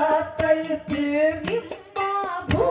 తాతయ్య ప్రేమింబాబో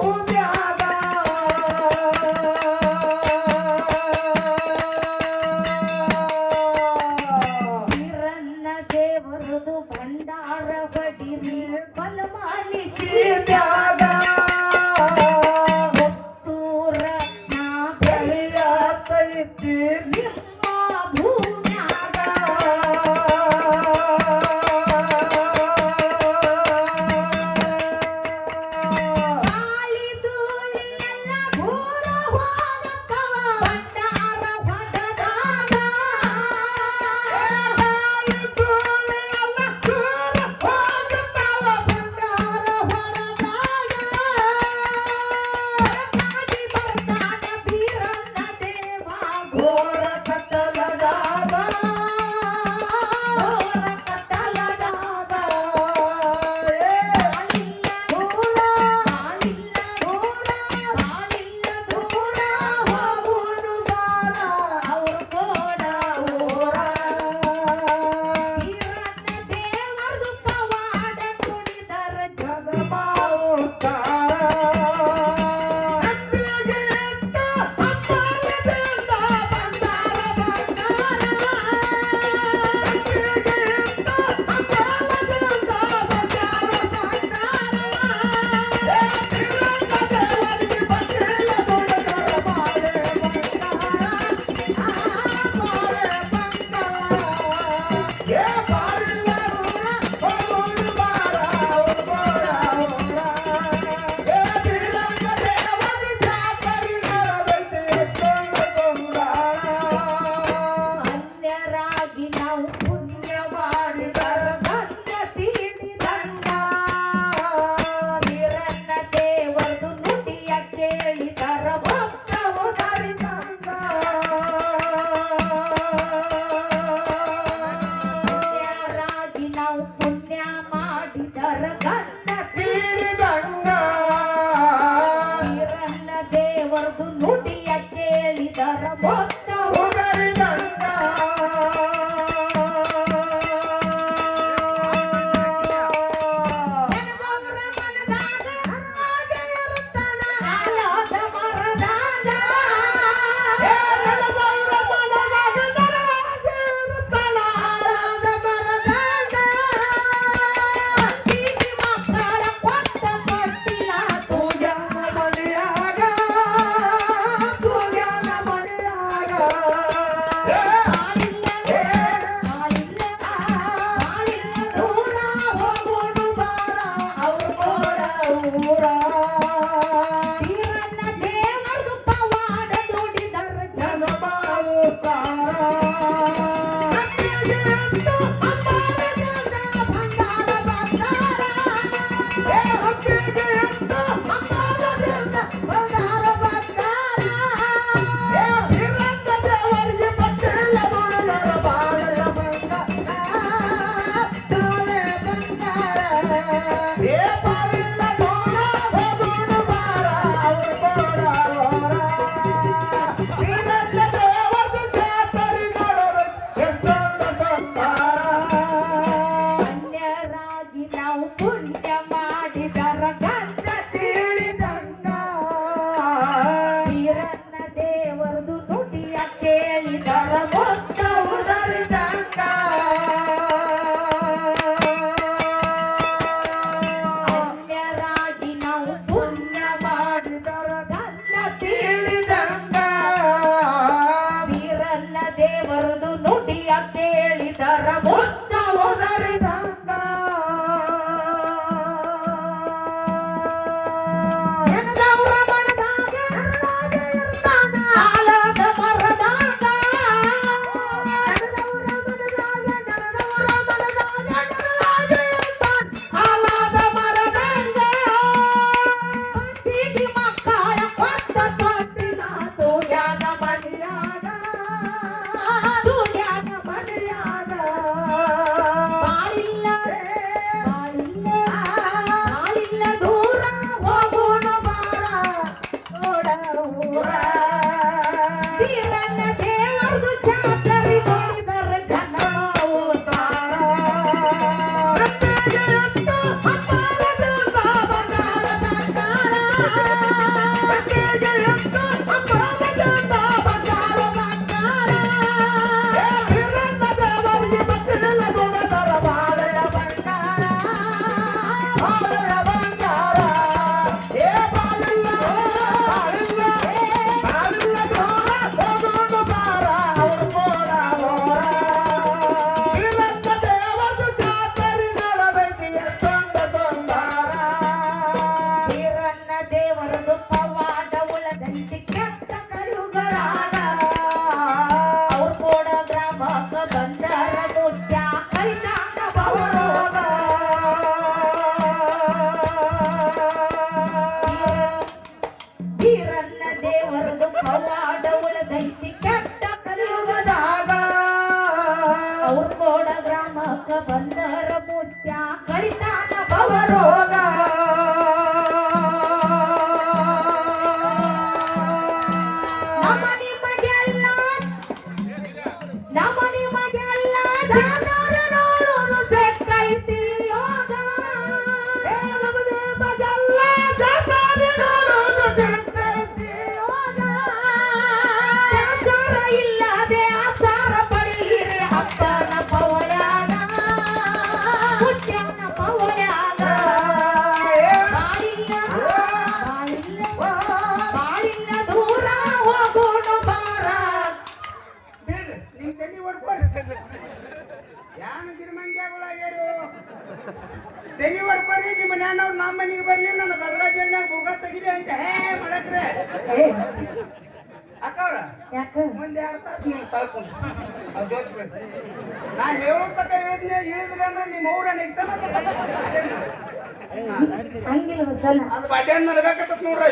ಅದು ಬಡ್ಡೆ ನಡ್ಗಾಕತ್ತ ನೋಡ್ರಿ.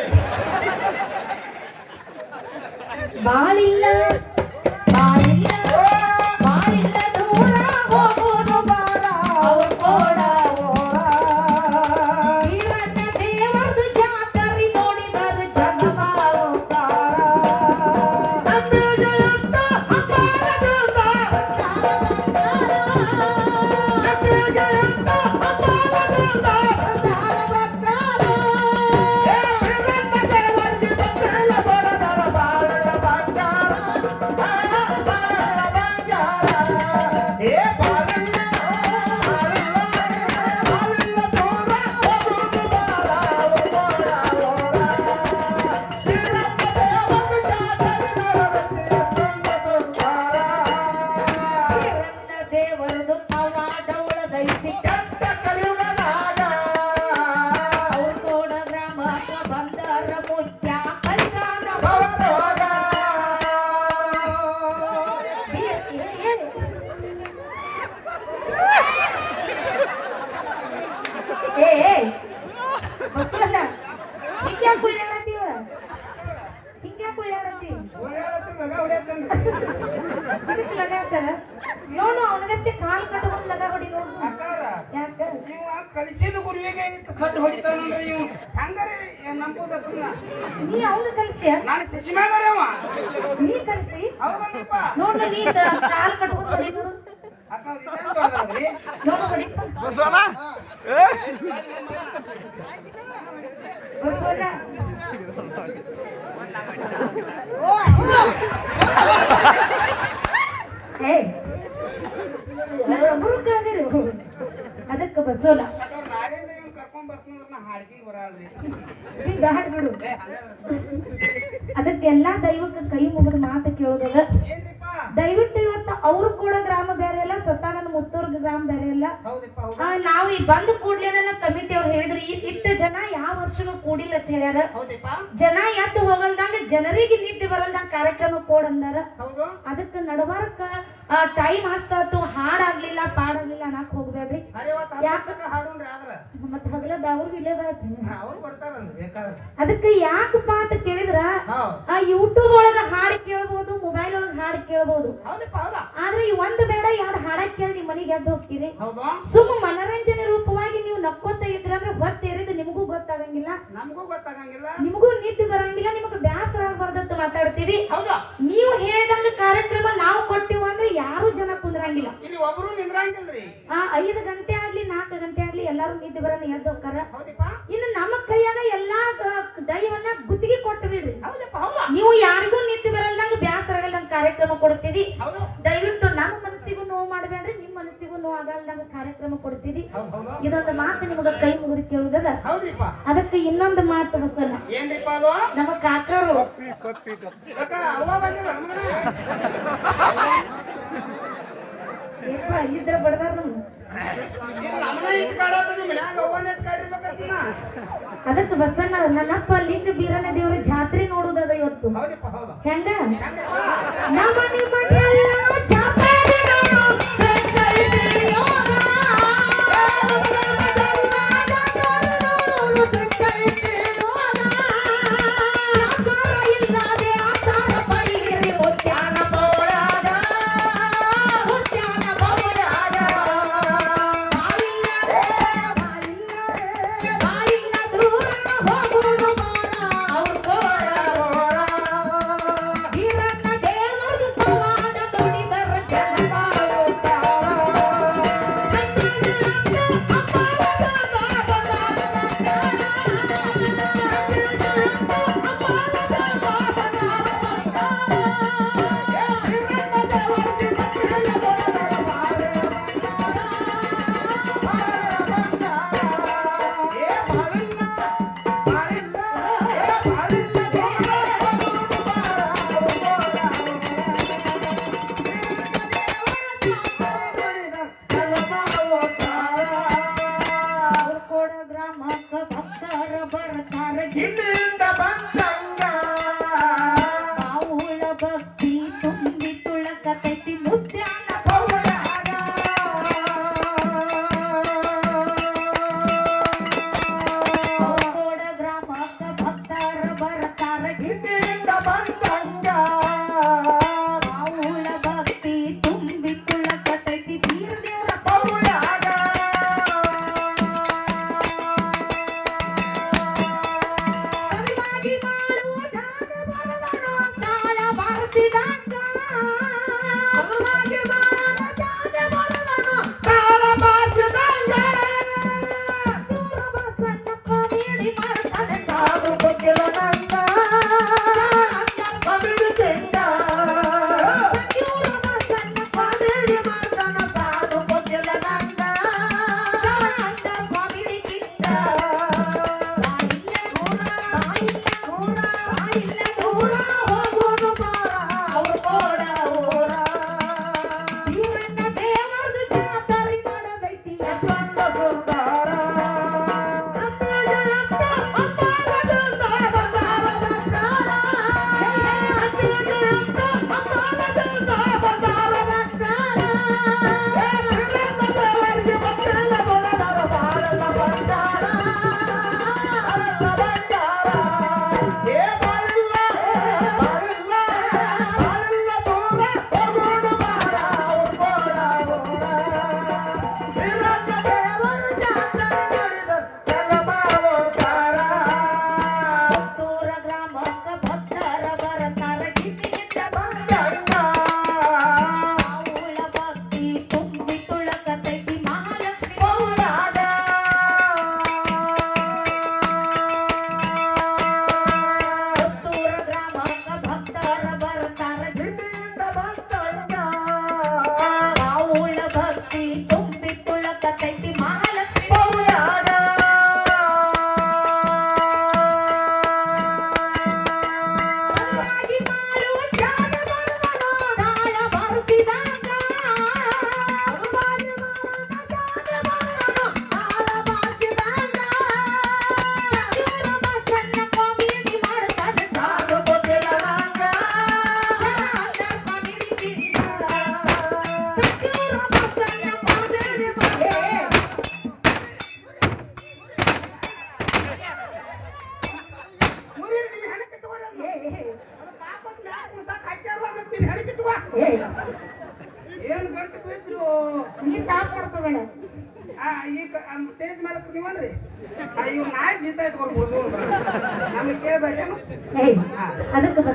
ಬಾಳಿಲ್ಲ ಬಾಳಿಲ್ಲ. ಅವ ನೀ ನೋಡು ನೀ ಕಾಲ್ ಕಟ್ಕೊಂಡ್ ಅಕ್ಕ ಇದೇನ್ ದೊಡ್ಡದದ್ರಿ ನೋಡು ಹೊಡಿ ಬಸವಣ್ಣ ಏ ನನ್ನ ಒಬ್ಬರು ಕೇಳಿದಿರಿ ಅದಕ್ಕೆ ಬಸವಣ್ಣ ಅಕ್ಕ ನಾಡಿಂದ ಇವ್ ಕರ್ಕೊಂಡ್ ಅದಕ್ಕೆಲ್ಲಾ ದೈವಕ್ಕೆ ಕೈ ಮುಗಿದ ಮಾತು ಕೇಳೋದದ ಏನ್ರಿಪ್ಪ ದಯವಿಟ್ಟು ಇವತ್ತು ಅವ್ರು ಕೂಡ ಗ್ರಾಮ ಬೇರೆ ಅಲ್ಲ ಸ್ವತಃ ನನ್ನ ಮುತ್ತೂರ್ಗ ಗ್ರಾಮ ಬೇರೆ ಅಲ್ಲ ಹೌದಪ್ಪ ನಾವು ಈ ಬಂದ ಕೂಡ್ಲೇನ ಕಮಿಟಿ ಅವ್ರು ಹೇಳಿದ್ರು ಈ ಇಟ್ಟು ಜನ ಯಾವ ವರ್ಷನೂ ಕೂಡಿಲ್ಲ ಅಂತ ಹೇಳ್ಯಾರ. ಜನ ಎತ್ತು ಹೋಗಲ್ದಂಗ ಜನರಿಗೆ ನಿದ್ದೆ ಬರಲ್ದಂಗ ಕಾರ್ಯಕ್ರಮ ಕೋಡ್ ಅಂದಾರ. ಅದಕ್ಕೆ ನಡಬಾರಕ ಟೈಮ್ ಅಷ್ಟಾತು ಹಾಡಾಗ್ಲಿಲ್ಲ ಪಾಡಾಗ್ಲಿಲ್ಲ ಅನ್ನಕ್ ಹೋಗ್ಬೇಡ್ರಿ. ಮತ್ತ ಹಗಲದ ಅವ್ರು ಇಲ್ಲೇ ಬರ್ತಾರ ಅದಕ್ಕೆ ಯಾಕಪ್ಪ ಅಂತ ಕೇಳಿದ್ರ ಆ ಯೂಟ್ಯೂಬ್ ಒಳಗ ಹಾಡು ಕೇಳ್ಬೋದು ಮೊಬೈಲ್ ಒಳಗ ಹಾಡು ಕೇಳ್ಬೋದು. ಹೌದಪ್ಪ ಹೌದಾ? ಆದ್ರೆ ಈ ಒಂದು ಬೇಡ ಎರಡು ಹಾಡಕ್ ಕೇಳಿ ನಿಮ್ಮ ಮನೆಗೆ ಎದ್ದು ಹೋಗ್ತೀರಿ. ಹೌದು? ಸುಮ್ಮ ಮನರಂಜನೆ ರೂಪವಾಗಿ ನೀವು ನಕ್ಕೋತ ಇದ್ರಂದ್ರೆ ಹೊತ್ತೇರಿದ ನಿಮಗೂ ಗೊತ್ತಾಗಂಗಿಲ್ಲ. ನಮಗೂ ಗೊತ್ತಾಗಂಗಿಲ್ಲ. ನಿಮಗೂ ನಿದ್ದೆ ಬರಂಗಿಲ್ಲ ನಿಮಗೆ ಬ್ಯಾಸರ ಆಗ್ಬಾರ್ದಂತ ಮಾತಾಡ್ತೀವಿ. ಹೌದಾ? ನೀವು ಹೇಳಿದಂಗ ಕಾರ್ಯಕ್ರಮ ನಾವು ಕೊಟ್ಟಿವ ಅಂದ್ರೆ ಯಾರು ಜನ ಕುಂದ್ರಂಗಿಲ್ಲ. ಇಲ್ಲಿ ಒಬ್ರು ನಿಂದ್ರಂಗಿಲ್ರಿ. ಆ ಐದು ಗಂಟೆ ಎಲ್ಲಾರು ನಿದ್ದೆ ಬರೋಣ ಎದ್ದು ಹೋಗ್ತಾರ ಹೌದಪ್ಪ. ಇನ್ನು ನಮ್ಮ ಕೈಯಾಗ ಎಲ್ಲಾ ದೈವನ್ನ ಗುತ್ತಿಗೆ ಕೊಟ್ಟು ಬಿಡ್ರಿ ಹೌದಪ್ಪ ಹೌದಾ. ನೀವು ಯಾರಿಗೂ ನಿದ್ದೆ ಬರಲ್ದಂಗ ಬ್ಯಾಸರ ಆಗಲ್ದಂಗ ಕಾರ್ಯಕ್ರಮ ಕೊಡ್ತೀವಿ. ಹೌದು. ದಯವಿಟ್ಟು ನಮ್ಮ ಮನಸ್ಸಿಗೂ ನೋವು ಮಾಡಬೇಡ್ರಿ ನಿಮ್ಮ ಮನಸ್ಸಿಗೂ ನೋವು ಆಗಲ್ದಂಗ ಕಾರ್ಯಕ್ರಮ ಕೊಡ್ತೀವಿ. ಹೌದು ಹೌದು ಇದೊಂದು ಮಾತು ನಿಮಗ ಕೈ ಮುಗಿದು ಕೇಳುದದ ಹೌದ್ರಿಪ್ಪ. ಅದಕ್ಕೆ ಇನ್ನೊಂದು ಮಾತು ಬಸಲ್ಲ ನಮ್ಮ ಕಾಕರು. ಇದ್ರ ಬಡದಾರ ನಮ್ಗೆ. ಅದಕ್ಕೆ ಬಸಣ್ಣ ನನ್ನಪ್ಪ ಲಿಂಗ ಬೀರನ ದೇವ್ರ ಜಾತ್ರೆ ನೋಡುದದ ಇವತ್ತು. ಹೆಂಗ? ನಮ್ಮ ಜಾತ್ರೆ. ಗ್ರಾಮಕ್ಕ ಭಕ್ತರ ಬರ್ತಾರ. ಗಿಲ್ಲಿಂದ ಬಂದ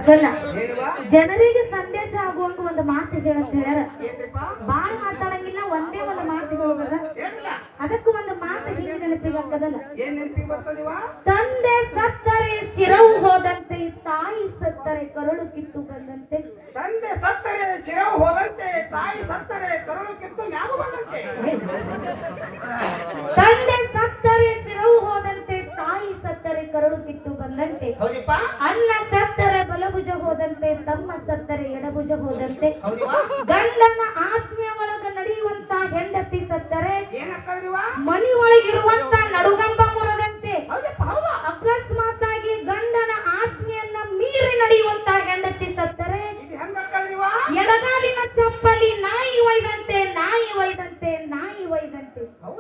ಬಸಲ್ಲ ಜನರಿಗೆ ಸಂದೇಶ ಆಗುವಂತ ಒಂದು ಮಾತು ಅಂತ ಹೇಳ್ಯಾರ. ಬಾಳ ಮಾತಾಡಂಗಿಲ್ಲ ಒಂದೇ ಒಂದು ಮಾತು ಹೇಳೋದ ಅದಕ್ಕೂ ಒಂದು ಮಾತು ಹಿಂಗೆ ನೆನಪಿಗೆ ಹಾಕದಲ್ಲ ಏನ್ ನೆನಪಿಗೆ ತಂದೆ ಸತ್ತರೆ ಶಿರವು ಹೋದಂತೆ ತಾಯಿ ಸತ್ತರೆ ಕರುಳು ಕಿತ್ತು ಬಂದಂತೆ. ತಂದೆ ಸತ್ತರೆ ಶಿರವು ಹೋದಂತೆ ತಾಯಿ ಸತ್ತರೆ ಕರುಳು ಕಿತ್ತು ಯಾವ ಬಂದಂತೆ. ತಂದೆ ಸತ್ತರೆ ಶಿರವು ಹೋದಂತೆ ತಾಯಿ ಸತ್ತರೆ ಕರುಳು ಕಿತ್ತು ಬಂದಂತೆ. ಅನ್ನ ಸತ್ತರೆ ಬಲಭುಜ ಹೋದಂತೆ ತಮ್ಮ ಸತ್ತರೆ ಎಡಭುಜ ಹೋದಂತೆ. ಗಂಡನ ಆತ್ಮೀಯ ಒಳಗ ನಡೆಯುವಂತ ಹೆಂಡತಿ ಸತ್ತರೆ ಮನಿ ಒಳಗಿರುವಂತ ನಡುಗಂಬ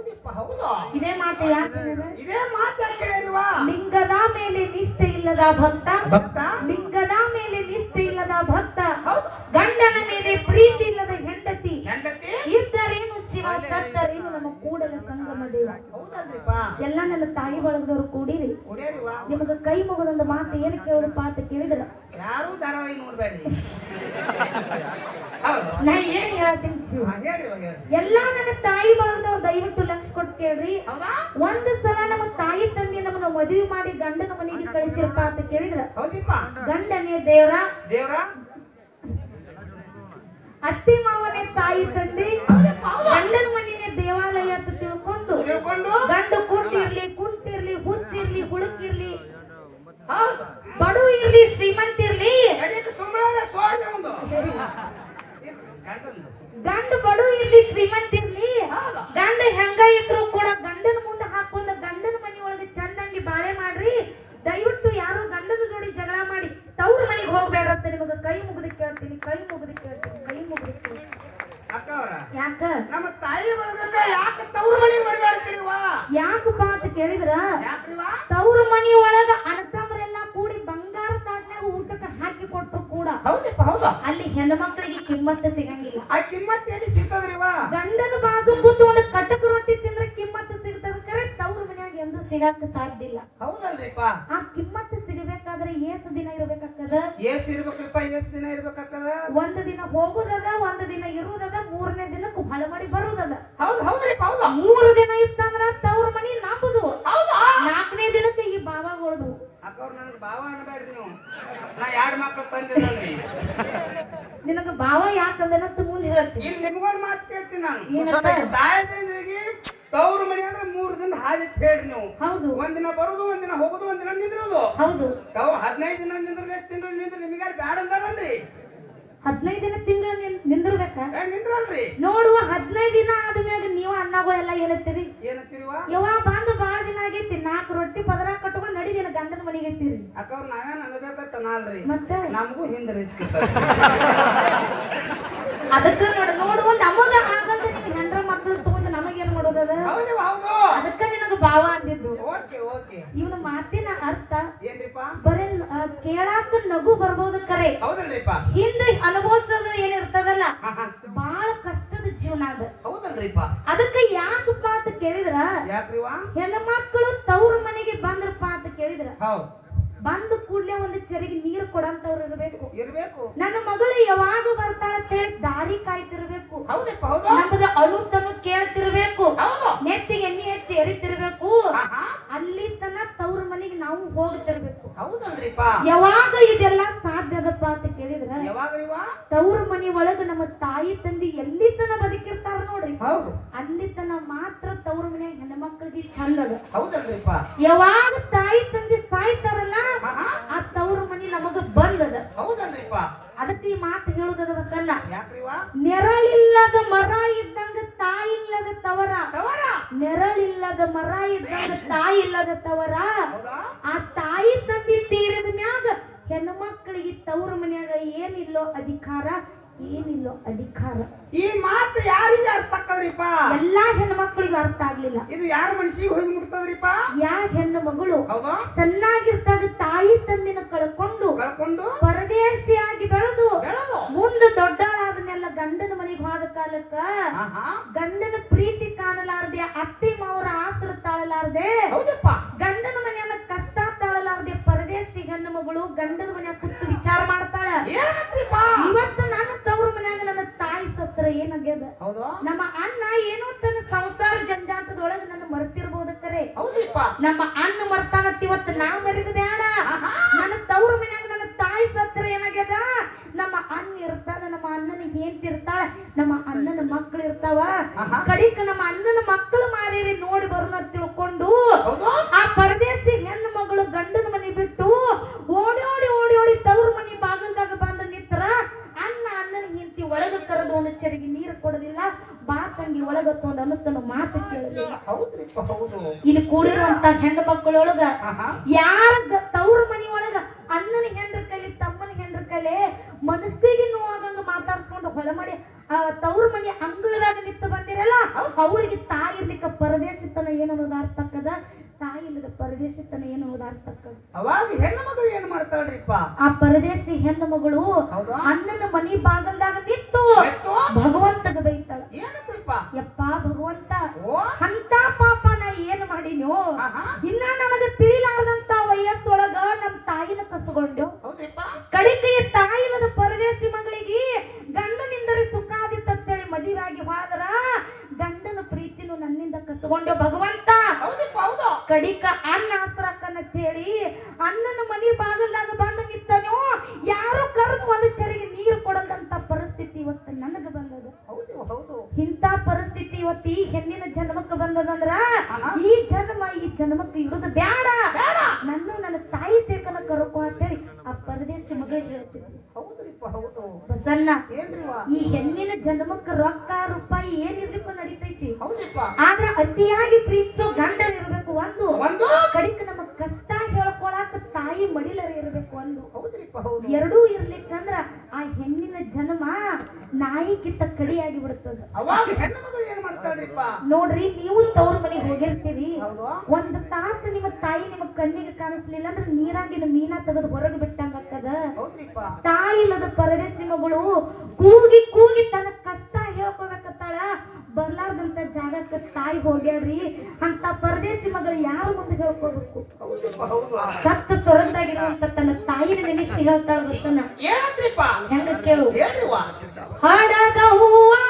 ಹೌದಿಪ್ಪ ಹೌದಾ? ಇದೇ ಮಾತೆ ಯಾಕೆ? ಇದೇ ಲಿಂಗದ ಮೇಲೆ ನಿಷ್ಠೆ ಇಲ್ಲದ ಭಕ್ತ ಭಕ್ತ? ಲಿಂಗದ ಮೇಲೆ ನಿಷ್ಠೆ ಇಲ್ಲದ ಭಕ್ತ ಗಂಡನ ಮೇಲೆ ಪ್ರೀತಿ ಇಲ್ಲದ ಹೆಂಡತಿ ಹೆಂಡತಿ? ಇದ್ದರೇನು ಶಿವ ಸತ್ತರೇನು ನಮ್ಮ ಕೂಡಲ ಸಂಗಮ ದೇವ. ಎಲ್ಲ ನನ್ನ ತಾಯಿ ಬಳಗದವ್ರು ಕೂಡಿರಿ. ನಿಮಗೆ ನಿಮಗ ಕೈ ಮುಗದೊಂದು ಮಾತು ಏನು ಕೇಳೋದಪ್ಪ ಅಂತ ಕೇಳಿದ್ರ? ಯಾರು ಧಾರಾವಾಹಿ ನೋಡ್ಬೇಡ್ರಿ ಹೌದು. ನಾ ಏನ್ ಹೇಳ್ತೀನಿ ಕೇಳು. ಹಾ, ಹೇಳಿ ಇವಾಗ ಹೇಳಿ. ಎಲ್ಲಾ ನನ್ನ ತಾಯಿ ಬಳಗದವ್ರು ದಯವಿಟ್ಟು ಲಕ್ಷ ಕೊಟ್ಟು ಕೇಳ್ರಿ. ಹೌದಾ? ಒಂದ್ ಸಲ ನಮ್ಮ ತಾಯಿ ತಂದೆ ನಮ್ಮನ್ನ ಮದುವೆ ಮಾಡಿ ಗಂಡನ ಮನೆಗೆ ಕಳಿಸಿರಪ್ಪ ಅಂತ ಕೇಳಿದ್ರ. ಹೌದಿಪ್ಪ. ಗಂಡನೇ ದೇವ್ರ. ದೇವ್ರ? ಅತ್ತಿ ಮಾವನೇ ತಾಯಿ ತಂದೆ. ಗಂಡನ ಮನೆನೇ ದೇವಾಲಯ ಅಂತ ತಿಳ್ಕೊಂಡು ತಿಳ್ಕೊಂಡು? ಗಂಡು ಕುಂಟಿರ್ಲಿ ಕುಂಟಿರ್ಲಿ ಹುಚ್ಚಿರ್ಲಿ ಹುಡುಕಿರ್ಲಿ ಹೌದು ಬಡು ಇರ್ಲಿ. ಶ್ರೀಮಂತಿರ್ಲಿ ಇರ್ಲಿ ಗಂಡು ಬಡು ಇರ್ಲಿ. ಶ್ರೀಮಂತಿರ್ಲಿ ಹೌದು. ಗಂಡ ಹೆಂಗ ಇದ್ರು ಕೂಡ ಗಂಡನ ಮುಂದೆ ಹಾಕೊಂಡ ಗಂಡನ ಮನಿ ಒಳಗೆ ಚಂದಂಗಿ ಬಾಳೆ ಮಾಡ್ರಿ. ದಯವಿಟ್ಟು ಯಾರು ಗಂಡನ ಜೋಡಿ ಜಗಳ ಮಾಡಿ ತವ್ರ ಮನೆಗೆ ಹೋಗ್ಬೇಡ ಅಂತ ನಿಮಗೆ ಕೈ ಮುಗಿದು ಕೇಳ್ತೀನಿ ಕೈ ಮುಗಿದು ಕೇಳ್ತೀನಿ. ಅಕ್ಕ ಅವ್ರ ಯಾಕ? ನಮ್ಮ ತಾಯಿ ಒಳಗ ಯಾಕ ತವ್ರ ಮನೆಗೆ ಬರ್ಬೇಡ್ತೀರಿವಾ ಯಾಕಪ್ಪ ಅಂತ ಕೇಳಿದ್ರ? ಯಾಕ್ರಿವಾ ತವ್ರ ಮನಿ ಒಳಗ ಅಣ್ಣತಮ್ಮರೆಲ್ಲ ಕೂಡಿ ಬಂಗಾರ ತಾಟ್ನ್ಯಾಗ ಊಟಕ್ಕೆ ಹಾಕಿ ಕೊಟ್ರು ಕೂಡ. ಹೌದಪ್ಪ ಹೌದಾ. ಅಲ್ಲಿ ಹೆಣ್ಮಕ್ಳಿಗೆ ಕಿಮ್ಮತ್ತು ಸಿಗಂಗಿಲ್ಲ. ಆ ಕಿಮ್ಮತ್ ಎಲ್ಲಿ ಸಿಗ್ತದ್ರಿವಾ ಗಂಡನ ಬಾಜು ಕೂತ್ಕೊಂಡು ಕಟಕ್ ರೊಟ್ಟಿ ತಿಂದ್ರೆ ಕಿಮ್ಮತ್ತು ಸಿಗ್ತದ? ಕರೆ ತವ್ರ ಮನ್ಯಾಗ ಎಂದು ಸಿಗಕ್ಕೆ ಸಾಧ್ಯ ಇಲ್ಲ. ಹೌದಲ್ರಿಪ್ಪ. ಆ ಕಿಮ್ಮತ್ತು ಸಿಗಬೇಕಾದ್ರೆ ಏಸು ದಿನ ಇರ್ಬೇಕಾಗ್ತದ? ಎಸ್ ಇರ್ಬೇಕ್ರಿಪ್ಪ ಎಸ್ ದಿನ ಇರ್ಬೇಕಾಗ್ತದ? ಒಂದ್ ದಿನ ಹೋಗುದದ ಒಂದ್ ದಿನ ಹೊಳ ಮಾಡಿ ಬರುದದ ಹೌದು ಹೌದ್ರಿಪ್ಪ ಹೌದು. ಮೂರು ದಿನ ಇತ್ತಂದ್ರ ತವ್ರ ಮನಿ ನಂಬುದು ಹೌದಾ? ನಾಲ್ಕನೇ ದಿನಕ್ಕೆ ಈ ಬಾಬಾಗಳದು ಅಕ್ಕವ್ರು ನನಗೆ ಬಾವ ಅನ್ಬೇಡ್ರಿ ನೀವು. ನಾ ಎರಡು ಮಕ್ಳು ತಂದಿರಲ್ರಿ ನಿನಗ ಭಾವ ಯಾಕಂದನಂತ ಮುಂದೆ ಹೇಳ್ತೀನಿ ಇಲ್ಲಿ ನಿಮ್ಗೊಂದು ಮಾತು ಕೇಳ್ತೀನಿ ನಾನು? ತಾಯದಿಂದಿಗೆ ತವ್ರ ಮನೆ ಅಂದ್ರೆ ಮೂರು ದಿನ ಹಾದಿ ಹೇಳಿ ನೀವು. ಹೌದು. ಒಂದಿನ ಬರೋದು ಒಂದಿನ ಹೋಗೋದು ಒಂದಿನ ನಿಂದ್ರೋದು. ಹೌದು. ತಾವು ಹದಿನೈದು ದಿನ ನಿಂದ್ರೆ ತಿಂಗಳು ನಿಂದ್ರೆ ನಿಮಗೆ ಬ್ಯಾಡ ಅಂದಾರಲ್ರಿ. ಹದಿನೈದು ದಿನ ತಿಂಗಳ ನಿಂದಿರ್ಬೇಕ? ನಿಂದ್ರಲ್ರಿ. ನೋಡುವ ಹದಿನೈದು ದಿನ ಆದ್ಮ್ಯಾಗ ನೀವು ಅನ್ನಗಳೆಲ್ಲ ಏನತ್ತೀರಿ? ಯಾವಾಗ ಬಂದು ಬಹಳ ದಿನ ಆಗೈತಿ ನಾಲ್ಕು ರೊಟ್ಟಿ ಪದರ ಕಟ್ಕೊಂಡ್ ನಡಿದಿನ ಗಂಡನ ಮನೆಗೆ ಎತ್ತೀರಿ ಅಕ್ಕವ್ರು ನಾವೇನ್ ಅನ್ಬೇಕಂತ ನಾಲ್ರಿ ಮತ್ತೆ? ನಮಗೂ ಹಿಂದೆ ರಿಸ್ಕ್ ಅದಕ್ಕ ನೋಡ ನೋಡುವ ನಮಗ ಆಗಲ್ದ ನೀವು ಹೆಂಡ್ರ ಮಕ್ಕಳು ತಗೊಂಡು ನಮಗೇನ್ ಮಾಡೋದದ ಅದಕ್ಕ ನಿನಗ ಭಾವ ಅಂದಿದ್ದು ಆ, ಕೇಳಾಕ ನಗು ಬರ್ಬೋದು ಕರೆ. ಹೌದಲ್ರಿಪ್ಪ. ಹಿಂದೆ ಅನುಭವಿಸೋದು ಏನಿರ್ತದಲ್ಲ ಬಾಳ ಕಷ್ಟದ ಜೀವನ ಅದ. ಹೌದಲ್ರಿಪ್ಪ. ಅದಕ್ಕ ಯಾಕಪ್ಪ ಅಂತ ಕೇಳಿದ್ರ? ಹೆಣ್ಮಕ್ಳು ತವ್ರ ಮನೆಗೆ ಬಂದ್ರಪ್ಪ ಅಂತ ಕೇಳಿದ್ರ. ಹೌದು. ಬಂದ ಕೂಡಲೇ ಒಂದು ಚರಿಗೆ ನೀರು ಕೊಡಂತವ್ರು ಇರಬೇಕು. ಇರಬೇಕು. ನನ್ನ ಮಗಳು ಯಾವಾಗ ಬರ್ತಾಳ ಅಂತ ಹೇಳಿ ದಾರಿ ಕಾಯ್ತಿರ್ಬೇಕು. ಹೌದಪ್ಪ ಹೌದು. ನಮ್ಮದ ಅಳುತನು ಕೇಳ್ತಿರ್ಬೇಕು. ನೆತ್ತಿಗೆ ಎಣ್ಣೆ ಹಚ್ಚಿ ಎರಿತಿರ್ಬೇಕು. ಅಲ್ಲಿ ತನ ತವ್ರ ಮನೆಗೆ ನಾವು ಹೋಗ್ತಿರ್ಬೇಕು. ಹೌದಲ್ರಿಪ್ಪ. ಯಾವಾಗ ಇದೆಲ್ಲ ಸಾಧ್ಯ ಅದಪ್ಪ ಅಂತ ಕೇಳಿದ್ರ ಯಾವಾಗ ತವ್ರ ಮನೆ ಒಳಗ ನಮ್ಮ ತಾಯಿ ತಂದೆ ಎಲ್ಲಿ ತನ ಬದುಕಿರ್ತಾರ ಹೌದು. ಅಲ್ಲಿ ತನ ಮಾತ್ರ ತವ್ರ ಮನ್ಯಾಗ ಹೆಣ್ಮಕ್ಳಿಗೆ ಚಂದ ಅದ. ಹೌದಲ್ರಿಪ್ಪ. ಯಾವಾಗ ತಾಯಿ ತಂದೆ ಸಾಯ್ತಾರಲ್ಲ ಆ ತವ್ರ ಮನಿ ನಮಗ ಬಂದದ ಹೌದಲ್ರಿಪ್ಪ. ಅದಕ್ಕೆ ಈ ಮಾತು ಹೇಳುದದ ಯಾಕ್ರಿವ? ನೆರಳಿಲ್ಲದ ಮರ ಇದ್ದಂಗ ತಾಯಿ ಇಲ್ಲದ ತವರ. ನೆರಳಿಲ್ಲದ ಮರ ಇದ್ದಂಗ ತಾಯಿ ಇಲ್ಲದ ತವರ. ಆ ತಾಯಿ ತಂದೆ ತೀರಿದ ಮ್ಯಾಗ ಹೆಣ್ಣು ಮಕ್ಕಳಿಗೆ ತವ್ರ ಮನ್ಯಾಗ ಏನಿಲ್ಲೋ ಅಧಿಕಾರ ಏನಿಲ್ಲೋ ಅಧಿಕಾರ. ಈ ಮಾತು ಯಾರಿಗೆ ಅರ್ಥ ಆಗ್ತದ್ರಿಪ್ಪ? ಎಲ್ಲಾ ಹೆಣ್ಣು ಮಕ್ಕಳಿಗೂ ಅರ್ಥ ಆಗ್ಲಿಲ್ಲ. ಇದು ಯಾರ ಮನಸ್ಸಿಗೆ ಹೋಗಿ ಮುಟ್ತದ್ರಿಪ್ಪ? ಯಾ ಹೆಣ್ಣು ಮಗಳು? ಹೌದಾ. ಸಣ್ಣಾಗಿರ್ತಾಗ ತಾಯಿ ತಂದಿನ ಕಳ್ಕೊಂಡು ಕಳ್ಕೊಂಡು ಪರದೇಶಿಯಾಗಿ ಬೆಳೆದು ಬೆಳೆದು. ಮುಂದೆ ದೊಡ್ಡಳಾದ್ಮೇಲೆ ಗಂಡನ ಮನೆಗೆ ಹೋದ ಕಾಲಕ್ಕ ಗಂಡನ ಪ್ರೀತಿ ಕಾಣಲಾರದೆ ಅತ್ತಿ ಮಾವರ ಆಸರ ತಾಳಲಾರದೆ ಹೌದಪ್ಪ. ಗಂಡನ ಮನೆಯನ್ನ ಕಷ್ಟ ತಾಳಲಾರದೆ ಪರದೇಶಿ ಹೆಣ್ಣು ಮಗಳು ಗಂಡನ ಮನೆಯ ಕುತ್ತು ವಿಚಾರ ಮಾಡ್ತಾಳ. ಏನಂತ್ರಿಪ್ಪ? ಇವತ್ತು ಹೌದು? ನಮ್ಮ ಅಣ್ಣ ಏನೋ ತನ್ನ ಸಂಸಾರ ಜಂಜಾಟದೊಳಗೆ ನನ್ನ ಮರ್ತಿರ್ಬೋದು ಕರೆ. ಹೌದ್ರಿಪ್ಪ ನಮ್ಮ ಅಣ್ಣ ಮರ್ತಾನತ್ ಇವತ್ತು ನಾ ಮರಿದ ಬೇಡ ನನ್ನ ತವ್ರ ಮನ್ಯಾಗ ನನ್ನ ತಾಯಿ ಸತ್ರ ಏನಾಗ್ಯದ? ನಮ್ಮ ಅಣ್ಣ ಇರ್ತಾನ ನಮ್ಮ ಅಣ್ಣನ ಹೆಂಡತಿ ಇರ್ತಾಳ ನಮ್ಮ ಅಣ್ಣನ ಮಕ್ಳು ಇರ್ತಾವ. ಕಡಿಕ ನಮ್ಮ ಅಣ್ಣನ ಮಕ್ಕಳು ಮಾರೇರಿ ನೋಡಿ ಬರೋಣ ಅಂತ ತಿಳ್ಕೊಂಡು ಆ ಪರದೇಶಿ ಹೆಣ್ಣು ಮಗಳು ಗಂಡನ ಮನೆ ಬಿಟ್ಟು ಓಡಿ ಓಡಿ ಓಡಿ ಓಡಿ ತವ್ರ ಮನೆ ಬಾಗಲ್ದಾಗ ಬಂದ ನಿತ್ರ ಅಣ್ಣ ಅಣ್ಣನ ಹೆಂಡತಿ ಒಳಗ ಕರೆದು ಒಂದು ಚರಿಗೆ ತಂಗಿ ಒಳಗತ್ತು ಒಂದು ಅನ್ನುತ್ತನ ಮಾತು ಕೇಳಲಿಲ್ಲ ಹೌದ್ರಿಪ್ಪ ಹೌದು. ಇಲ್ಲಿ ಕೂಡಿರುವಂತ ಹೆಣ್ಣು ಮಕ್ಕಳೊಳಗ. ಯಾರ ತವ್ರ ಮನಿ ಒಳಗ ಅಣ್ಣನ ಹೆಂಡ್ರ ಕಲೆ ತಮ್ಮನ ಹೆಂಡ್ರ ಕಲೆ ಮನಸ್ಸಿಗೆ ನೋವಾಗಂಗ ಮಾತಾಡ್ಸ್ಕೊಂಡು ಹೊಳಮಡಿ ಆ ತವ್ರ ಮನಿ ಅಂಗಳದಾಗ ನಿಂತು ಬಂದಿರಲ್ಲ ಅವ್ರಿಗೆ ತಾಯಿ ಇರ್ಲಿಕ್ಕ ಪರದೇಶತನ ಏನು ಅನ್ನೋದು ಅರ್ಥ ಆಕ್ಕದ ತಾಯಿ ಇಲ್ಲದ ಪರದೇಶತನ ಏನು ಅವಾಗ ಹೆಣ್ಣು ಮಗಳು ಏನ್ ಮಾಡ್ತಾಳ್ರಿಪ್ಪ? ಆ ಪರದೇಶಿ ಹೆಣ್ಣು ಮಗಳು ಅಣ್ಣನ ಮನಿ ಬಾಗಲ್ದಾಗ ನಿಂತು ಭಗವಂತ ಭಗವಂತಗ ಬೈತಾಳ. ಏನಂತ್ರಿಪ್ಪ ಯಪ್ಪ ಭಗವಂತ ಅಂತ ಪಾಪ ನಾ ಏನ್ ಮಾಡಿನೋ. ಇನ್ನ ನನಗ ತಿಳಿಲಾರದಂತ ವಯಸ್ಸೊಳಗ ನಮ್ ತಾಯಿನ ಕಸ್ಕೊಂಡು ಹೌದ್ರಿಪ್ಪ ಕಡಿಕೆಯ ತಾಯಿಲದ ಪರದೇಶಿ ಮಗಳಿಗೆ ಗಂಡನಿಂದರೆ ಸುಖಾದಿತ್ತಂತೇಳಿ ಮದುವೆಯಾಗಿ ಹೋದ ನನ್ನಿಂದ ಭಗವಂತ. ಕಡಿಕ ಅನ್ನ ಆಸ್ತ್ರಕ್ಕನ್ನ ಹೇಳಿ ಅಣ್ಣನ ಮನಿ ಬಾಗಲ್ದಾಗ ಬಂದು ನಿಂತನೋ ಯಾರು ಕರೆದು ಒಂದು ಚರಿಗೆ ನೀರು ಕೊಡದಂತ ಪರಿಸ್ಥಿತಿ ಇವತ್ತು ನನಗೆ ಬಂದದ ಇಂಥ ಪರಿಸ್ಥಿತಿ ಇವತ್ತು ಈ ಹೆಣ್ಣಿನ ಜನ್ಮಕ್ಕೆ ಬಂದದಂದ್ರ ಈ ಜನ್ಮ ಈ ಜನ್ಮಕ್ಕೆ ಇಡುದು ಬೇಡ ನನ್ನ ನನ್ನ ತಾಯಿ ತೇಕನ ಅಂತ ಅಂತೇಳಿ ಆ ಪರದೇಶ ಮಗಳು ಹೇಳ್ತಿದ್ವಿ ಈ ಹೆಣ್ಣಿನ ಜನ್ಮಕ್ಕೆ ರೊಕ್ಕ ರೂಪಾಯಿ ಏನಿರ್ಲಿಕ್ಕೂ ನಡೀತೈತಿ? ಹೌದಪ್ಪ. ಆದ್ರೆ ಅತಿಯಾಗಿ ಪ್ರೀತಿಸೋ ಗಂಡನ್ ಇರಬೇಕು ಒಂದು. ಒಂದು? ಕಡಿಕ ನಮ್ಮ ಕಷ್ಟ ಹೇಳ್ಕೊಳಕ್ ತಾಯಿ ಮಡಿಲರ ಇರಬೇಕು ಒಂದು. ಎರಡೂ ಇರ್ಲಿಕ್ಕಂದ್ರ ಆ ಹೆಣ್ಣಿನ ಜನ್ಮ ನಾಯಿಗಿಂತ ಕಡಿಯಾಗಿ ಬಿಡುತ್ತದ ನೋಡ್ರಿ ನೀವು ತವ್ರ ಮನೆಗೆ ಹೋಗಿರ್ತೀರಿ. ಒಂದ್ ತಾಸು ನಿಮ್ಮ ತಾಯಿ ನಿಮ್ಮ ಕಣ್ಣಿಗೆ ಕಾಣಿಸ್ಲಿಲ್ಲ ಅಂದ್ರೆ ನೀರಾಗಿನ ಮೀನಾ ತೆಗೆದು ಹೊರಗೆ ಬಿಟ್ಟಂಗ ತಾಯಿ ಇಲ್ಲದ ಪರದೇಶಿ ಮಗಳು ಕೂಗಿ ಕೂಗಿ ತನ್ನ ಕಷ್ಟ ಹೇಳ್ಕೋಬೇಕತ್ತಾಳ. ಬರ್ಲಾರ್ದಂತ ಜಾಗಕ್ಕೆ ತಾಯಿ ಹೋಗ್ಯಾಳ್ರಿ ಅಂತ ಪರದೇಶಿ ಮಗಳು ಯಾರು ಮುಂದೆ ಹೇಳ್ಕೋಬೇಕು ಸತ್ತ ಸೊರದಾಗಿರುವಂತ ತನ್ನ ತಾಯಿನ ನೆನೆಸಿ ಹೇಳ್ತಾಳ ಗೊತ್ತನ ಹೆಂಗ ಕೇಳು? ಹಾಡದ ಹೂವಾ